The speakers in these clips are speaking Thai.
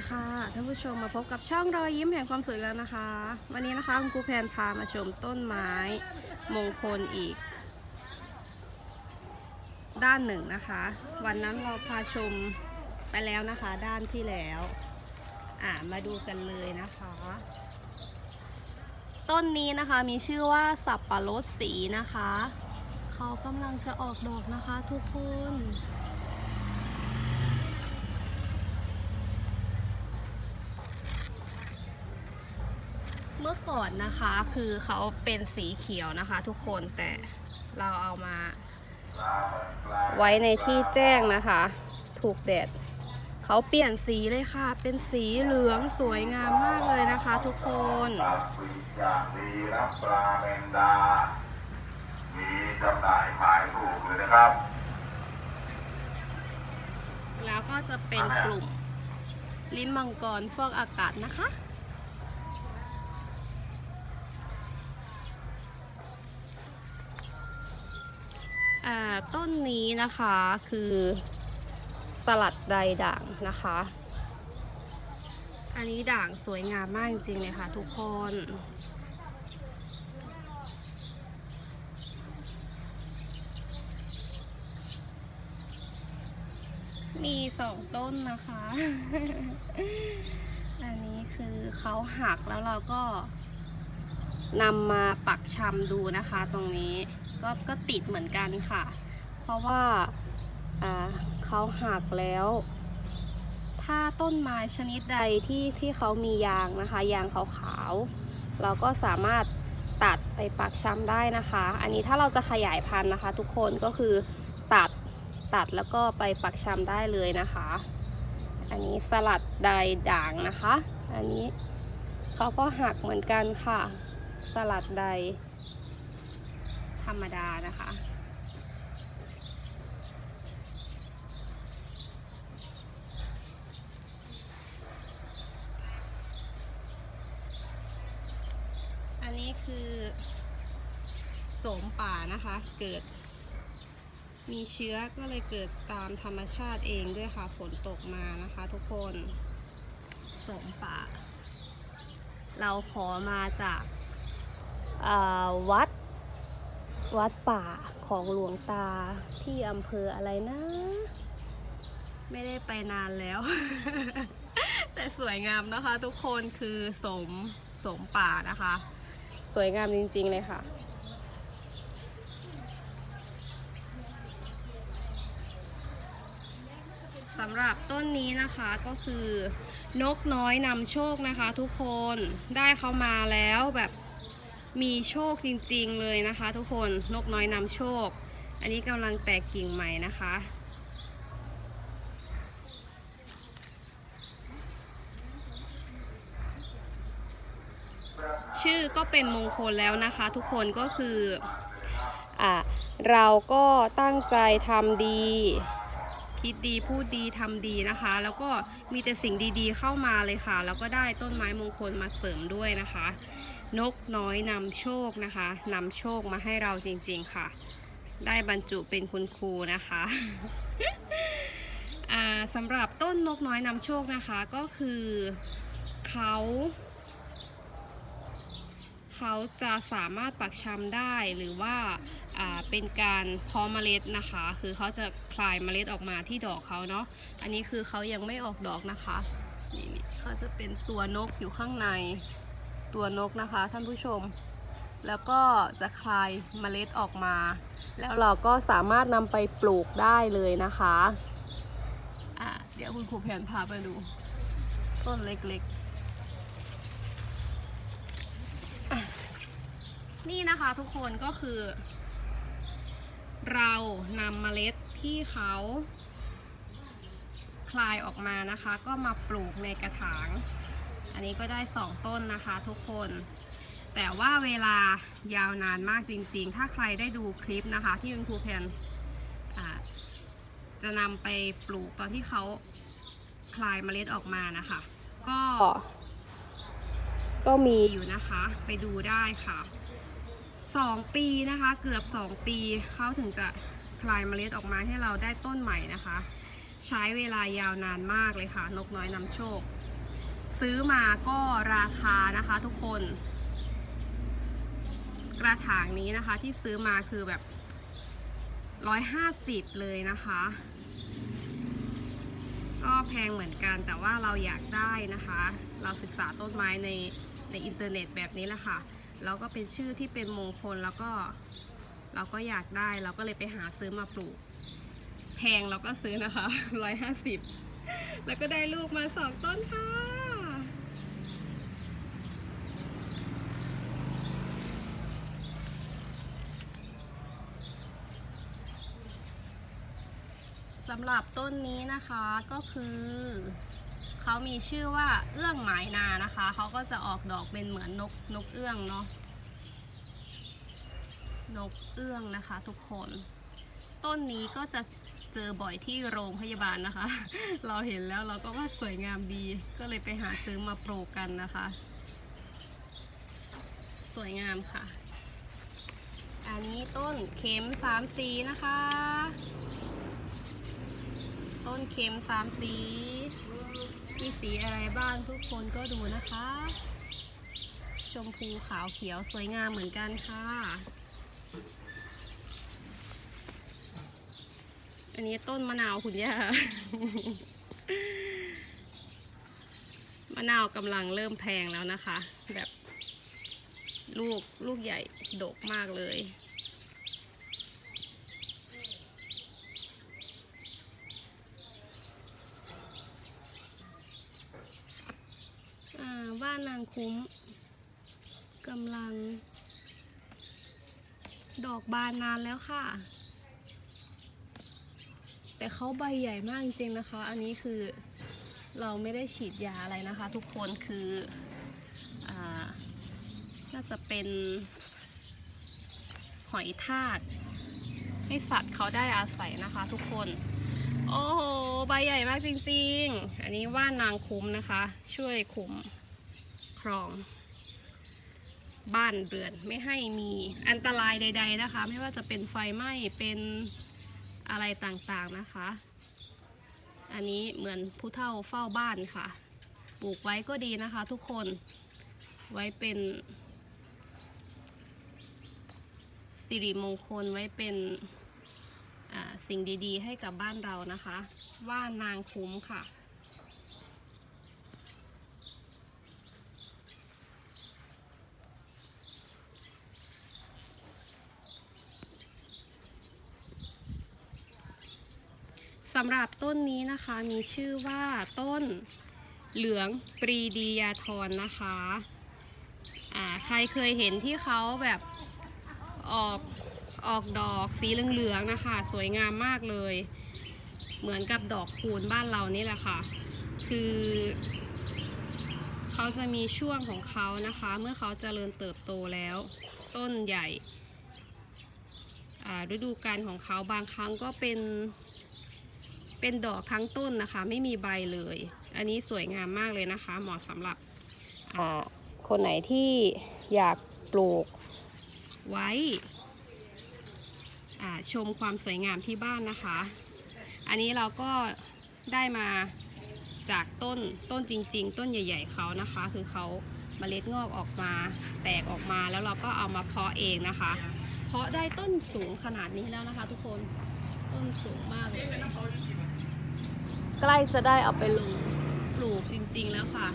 ดีค่ะท่านผู้ชมมาพบกับช่องรอยยิ้มแห่งความสวยแล้วนะคะ วันนี้นะคะคุณครูแพนพามาชมต้นไม้มงคลอีก ด้านหนึ่งนะคะ วันนั้นเราพาชมไปแล้วนะคะ ด้านที่แล้วอ่ามาดูกันเลยนะคะ ต้นนี้นะคะมีชื่อว่าสับปะรดสีนะคะ เขากำลังจะออกดอกนะคะทุกคน เมื่อ ก่อนนะคะคือเขาเป็นสีเขียวนะคะ ทุกคนแต่เราเอามา ไว้ในที่แจ้งนะคะ ถูกแดดเขาเปลี่ยนสีเลยค่ะ เป็นสีเหลืองสวยงามมากเลยนะคะ ทุกคนปลาปีกอย่างดีรับปลาแมงดามีจำหน่ายขายถูกเลยนะครับ แล้วก็จะเป็นกลุ่ม ลิ้นมังกรฟอกอากาศนะคะ ต้นนี้นะคะคือสลัดใดด่างนะคะ อันนี้ด่างสวยงามมากจริงๆเลยค่ะทุกคน มีสองต้นนะคะ อันนี้คือเขาหักแล้วเราก็นำมาปักชำดูนะคะตรงนี้ก็ก็ติดเหมือนกันค่ะ เพราะว่าเขาหักแล้ว ถ้าต้นไม้ชนิดใดที่ที่เขามียางนะคะ ยางขาวๆเราก็สามารถตัดไปปักชำได้นะคะ อันนี้ถ้าเราจะขยายพันธุ์นะคะ ทุกคนก็คือตัดตัดแล้วก็ไปปักชำได้เลยนะคะ อันนี้สลัดใดด่างนะคะ อันนี้เขาก็หักเหมือนกันค่ะ สลัดใดธรรมดานะคะ คือโสมป่านะคะ เกิด มีเชื้อก็เลยเกิดตามธรรมชาติเองด้วยค่ะฝนตกมานะคะทุกคนโสมป่า เราขอมาจากวัดวัดป่าของหลวงตาที่อำเภออะไรนะ ไม่ได้ไปนานแล้ว แต่สวยงามนะคะทุกคนคือสมสมป่านะคะ สวยงามจริงๆเลยค่ะ สำหรับต้นนี้นะคะก็คือนกน้อยนำโชคนะคะ ทุกคนได้เข้ามาแล้วแบบมีโชคจริงๆเลยนะคะ ทุกคนนกน้อยนำโชค อันนี้กำลังแตกกิ่งใหม่นะคะ ชื่อก็เป็นมงคลแล้วนะคะ ทุกคนก็คืออ่าเราก็ตั้งใจทำดี คิดดีพูดดีทำดีนะคะ แล้วก็มีแต่สิ่งดีๆเข้ามาเลยค่ะ แล้วก็ได้ต้นไม้มงคลมาเสริมด้วยนะคะ นกน้อยนำโชคนะคะนำโชคมาให้เราจริงๆค่ะ ได้บรรจุเป็นคุณครูนะคะอ่าสำหรับต้นนกน้อยนำโชคนะคะก็คือเขา เขาจะสามารถปักชำได้หรือว่าเป็นการเพาะเมล็ดนะคะ คือเขาจะคลายเมล็ดออกมาที่ดอกเขาเนาะอันนี้คือเขายังไม่ออกดอกนะคะนี่นี่เขาจะเป็นตัวนกอยู่ข้างในตัวนกนะคะท่านผู้ชม แล้วก็จะคลายเมล็ดออกมา แล้วเราก็สามารถนำไปปลูกได้เลยนะคะอะเดี๋ยวคุณครูแผนพาไปดู ต้นเล็กๆอะ นี่นะคะทุกคนก็คือ เรานำเมล็ดที่เขาคลายออกมานะคะ ก็มาปลูกในกระถาง อันนี้ก็ได้สองต้นนะคะทุกคน แต่ว่าเวลายาวนานมากจริงๆ ถ้าใครได้ดูคลิปนะคะที่คุณครูแพนจะนำไปปลูกตอนที่เขาคลายเมล็ดออกมานะคะ ก็ก็มีอยู่นะคะ ไปดูได้ค่ะ สองปีนะคะ เกือบสองปีเขาถึงจะคลายเมล็ดออกมาให้เราได้ต้นใหม่นะคะ ใช้เวลายาวนานมากเลยค่ะ นกน้อยนำโชค ซื้อมาก็ราคานะคะทุกคน กระถางนี้นะคะที่ซื้อมาคือแบบ 150 เลยนะคะก็แพงเหมือนกันแต่ว่าเราอยากได้นะคะ เราศึกษาต้นไม้ในในอินเทอร์เน็ตแบบนี้แหละค่ะ แล้วก็เป็นชื่อที่เป็นมงคลแล้วก็เราก็อยากได้เราก็เลยไปหาซื้อมาปลูก แพงเราก็ซื้อนะคะ150แล้วก็ได้ลูกมาสองต้นค่ะ สำหรับต้นนี้นะคะก็คือ เขามีชื่อว่าเอื้องหมายนานะคะ เขาก็จะออกดอกเป็นเหมือนนกนกเอื้องเนาะ นกเอื้องนะคะ ทุกคน ต้นนี้ก็จะเจอบ่อยที่โรงพยาบาลนะคะ เราเห็นแล้วเราก็ว่าสวยงามดี ก็เลยไปหาซื้อมาปลูกกันนะคะ สวยงามค่ะ อันนี้ต้นเข็มสามสีนะคะ ต้นเข็มสามสี มีสีอะไรบ้างทุกคนก็ดูนะคะ ชมพูขาวเขียวสวยงามเหมือนกันค่ะ อันนี้ต้นมะนาวคุณย่ามะนาวกำลังเริ่มแพงแล้วนะคะ แบบลูกลูกใหญ่ดกมากเลย อ่านางคุ้มกำลัง ดอกบานนานแล้วค่ะ แต่เขาใบใหญ่มากจริงๆนะคะ อันนี้คือเราไม่ได้ฉีดยาอะไรนะคะ ทุกคนคืออน่าจะเป็นหอยทากให้สัตว์เขาได้อาศัยนะคะทุกคน โอ้โห ใบใหญ่มากจริงๆ อันนี้ว่านางคุ้มนะคะ ช่วยคุ้ม ครอง บ้านเรือนไม่ให้มีอันตรายใด ๆนะคะ ไม่ว่าจะเป็นไฟไหม้เป็นอะไรต่างๆนะคะ อันนี้เหมือนผู้เฒ่าเฝ้าบ้านค่ะ ปลูกไว้ก็ดีนะคะ ทุกคนไว้เป็นสิริมงคลไว้เป็นสิ่งดีๆ ให้กับบ้านเรานะคะ ว่านางคุ้มค่ะำหรับต้นนี้นะคะมีชื่อว่าต้นเหลืองปรีดียาทรนะคะอ่าใครเคยเห็นที่เขาแบบออกออกดอกสีเหลืองๆนะคะ สวยงามมากเลย เหมือนกับดอกคูณบ้านเรานี่แหละค่ะ คือเขาจะมีช่วงของเขานะคะ เมื่อเขาเจริญเติบโตแล้ว ต้นใหญ่ฤดูกาลของเขาบางครั้งก็เป็น เป็นดอกทั้งต้นนะคะ ไม่มีใบเลย อันนี้สวยงามมากเลยนะคะ เหมาะสำหรับคนไหนที่อยากปลูกไว้ชมความสวยงามที่บ้านนะคะ อันนี้เราก็ได้มาจากต้นต้นจริง ๆ ต้นใหญ่ ๆเขานะคะ คือเขาเมล็ดงอกออกมาแตกออกมาแล้วเราก็เอามาเพาะเองนะคะ เพาะได้ต้นสูงขนาดนี้แล้วนะคะทุกคน ต้นสูงมากเลยใกล้จะได้เอาไปลงปลูกจริงๆแล้วค่ะ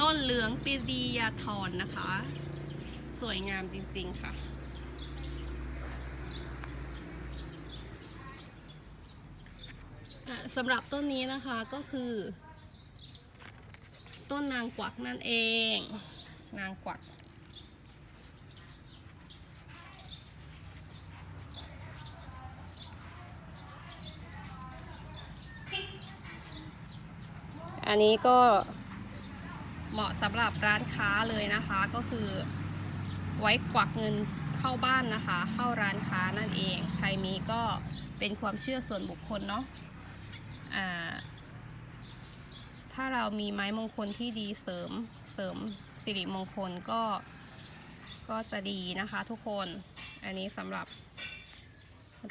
ต้นเหลืองปีดียาทรนนะคะ สวยงามจริงๆค่ะ สำหรับต้นนี้นะคะก็คือ ต้นนางกวักนั่นเอง นางกวัก อันนี้ก็เหมาะสำหรับร้านค้าเลยนะคะ ก็คือไว้กวักเงินเข้าบ้านนะคะ เข้าร้านค้านั่นเอง ใครมีก็เป็นความเชื่อส่วนบุคคลเนาะอ่าถ้าเรามีไม้มงคลที่ดีเสริมเสริมสิริมงคลก็ก็จะดีนะคะทุกคน อันนี้สำหรับ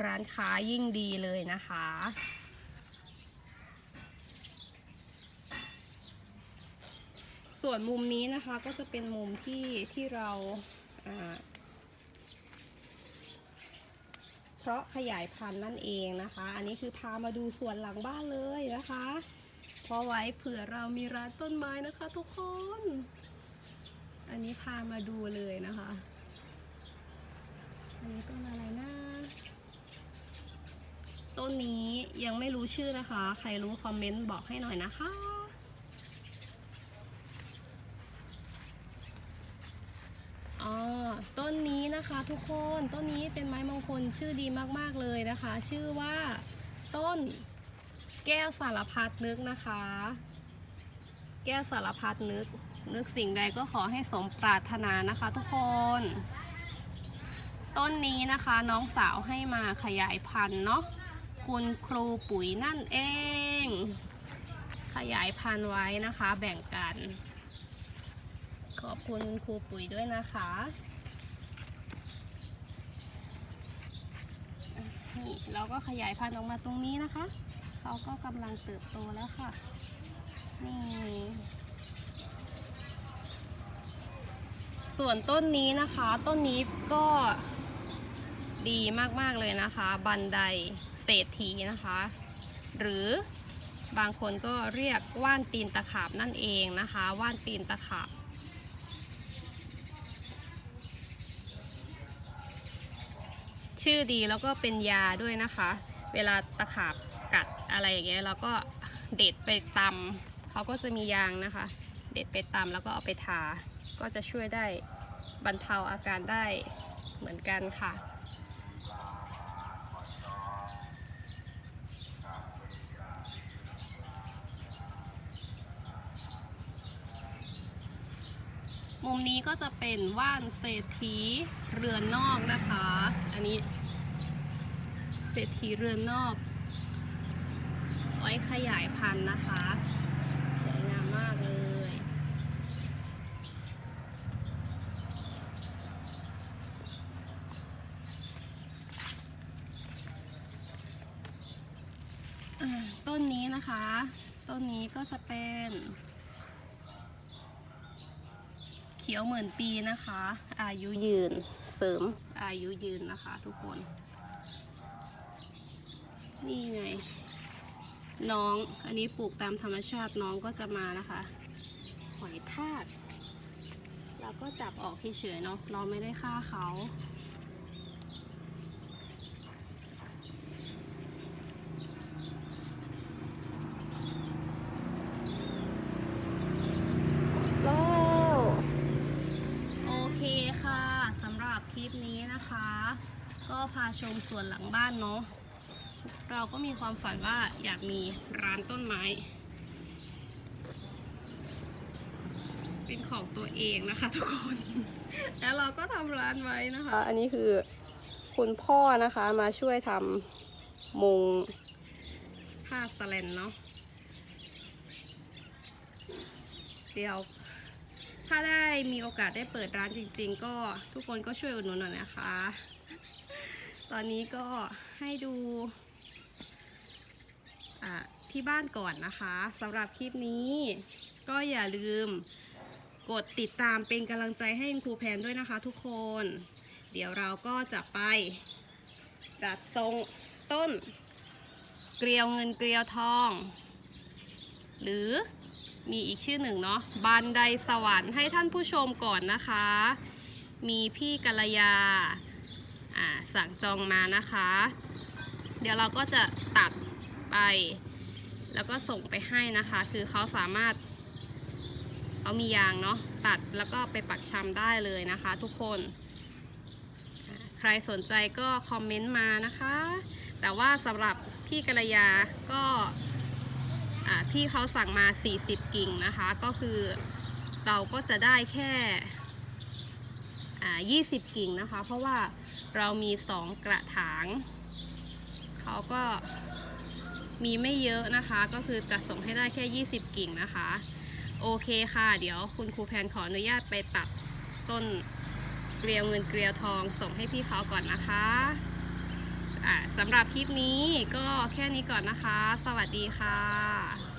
ร้านค้ายิ่งดีเลยนะคะ ส่วนมุมนี้นะคะก็จะเป็นมุมที่ที่เราเพราะขยายพันธุ์นั่นเองนะคะ อันนี้คือพามาดูส่วนหลังบ้านเลยนะคะ เพราะไว้เผื่อเรามีร้านต้นไม้นะคะ ทุกคน อันนี้พามาดูเลยนะคะ อันนี้ต้นอะไรนะต้นนี้ยังไม่รู้ชื่อนะคะ ใครรู้คอมเมนต์บอกให้หน่อยนะคะ อ๋อ ต้นนี้นะคะทุกคนต้นนี้เป็นไม้มงคลชื่อดีมากๆเลยนะคะ ชื่อว่าต้นแก้วสารพัดนึกนะคะ แก้วสารพัดนึก นึกสิ่งใดก็ขอให้สมปรารถนานะคะทุกคน ต้นนี้นะคะน้องสาวให้มาขยายพันธุ์เนาะคุณครูปุ๋ยนั่นเอง ขยายพันธุ์ไว้นะคะแบ่งกัน ขอบคุณครูปุ๋ยด้วยนะคะอะนี่เราก็ขยายพันธุ์ออกมาตรงนี้นะคะ เขาก็กำลังเติบโตแล้วค่ะ นี่ส่วนต้นนี้นะคะ ต้นนี้ก็ดีมาก ๆ เลยนะคะ บันไดเศรษฐีนะคะ หรือบางคนก็เรียกว่านตีนตะขาบนั่นเองนะคะ ว่านตีนตะขาบ ชื่อดีแล้วก็เป็นยาด้วยนะคะ เวลาตะขาบกัดอะไรอย่างเงี้ยเราก็เด็ดไปตำเขาก็จะมียางนะคะ เด็ดไปตำแล้วก็เอาไปทา ก็จะช่วยได้บรรเทาอาการได้เหมือนกันค่ะมุมนี้ก็จะเป็นว่านเศรษฐีเรือนนอกนะคะ อันนี้ ศรษฐีเรือนนอกไว้ขยายพันธุ์นะคะสวยงามมากเลยต้นนี้นะคะ ต้นนี้ก็จะเป็น เขียวเหมือนปีนะคะ อายุยืนเสริมอายุยืนนะคะทุกคน นี่ไง น้องอันนี้ปลูกตามธรรมชาติน้องก็จะมานะคะ หอยทากเราก็จับออกเฉยๆเนาะเราไม่ได้ฆ่าเขาโอเคค่ะสำหรับคลิปนี้นะคะ ก็พาชมสวนหลังบ้านเนาะ เราก็มีความฝันว่าอยากมีร้านต้นไม้ เป็นของตัวเองนะคะทุกคน แล้วเราก็ทำร้านไว้นะคะ อันนี้คือคุณพ่อนะคะมาช่วยทำมุงผ้าสแลนเนาะเดี๋ยว ถ้าได้มีโอกาสได้เปิดร้านจริง ๆ ก็ทุกคนก็ช่วยอุดหนุนหน่อยนะคะ ตอนนี้ก็ให้ดูอะ ที่บ้านก่อนนะคะสำหรับคลิปนี้ ก็อย่าลืมกดติดตามเป็นกำลังใจให้คุณครูแพนด้วยนะคะทุกคน เดี๋ยวเราก็จะไป จัดทรงต้น เกลียวเงินเกลียวทอง หรือมีอีกชื่อหนึ่งเนาะบันไดสวรรค์ให้ท่านผู้ชมก่อนนะคะ มีพี่กัลยาอ่าสั่งจองมานะคะ เดี๋ยวเราก็จะตัด ไป แล้วก็ส่งไปให้นะคะ คือเขาสามารถเขามียางเนาะตัดแล้วก็ไปปักชำได้เลยนะคะ ทุกคน ใครสนใจก็คอมเมนต์มานะคะ แต่ว่าสำหรับพี่กัลยาก็พี่เขาสั่งมา 40 กิ่งนะคะ ก็คือเราก็จะได้แค่อ่า20 กิ่งนะคะ เพราะว่าเรามี 2 กระถาง เขาก็ มีไม่เยอะนะคะ ก็คือจะส่งให้ได้แค่ 20 กิ่งนะคะ โอเคค่ะ เดี๋ยวคุณครูแพนขออนุญาตไปตัดต้นเกลียวเงินเกลียวทองส่งให้พี่เขาก่อนนะคะะสำหรับคลิปนี้ก็แค่นี้ก่อนนะคะ สวัสดีค่ะ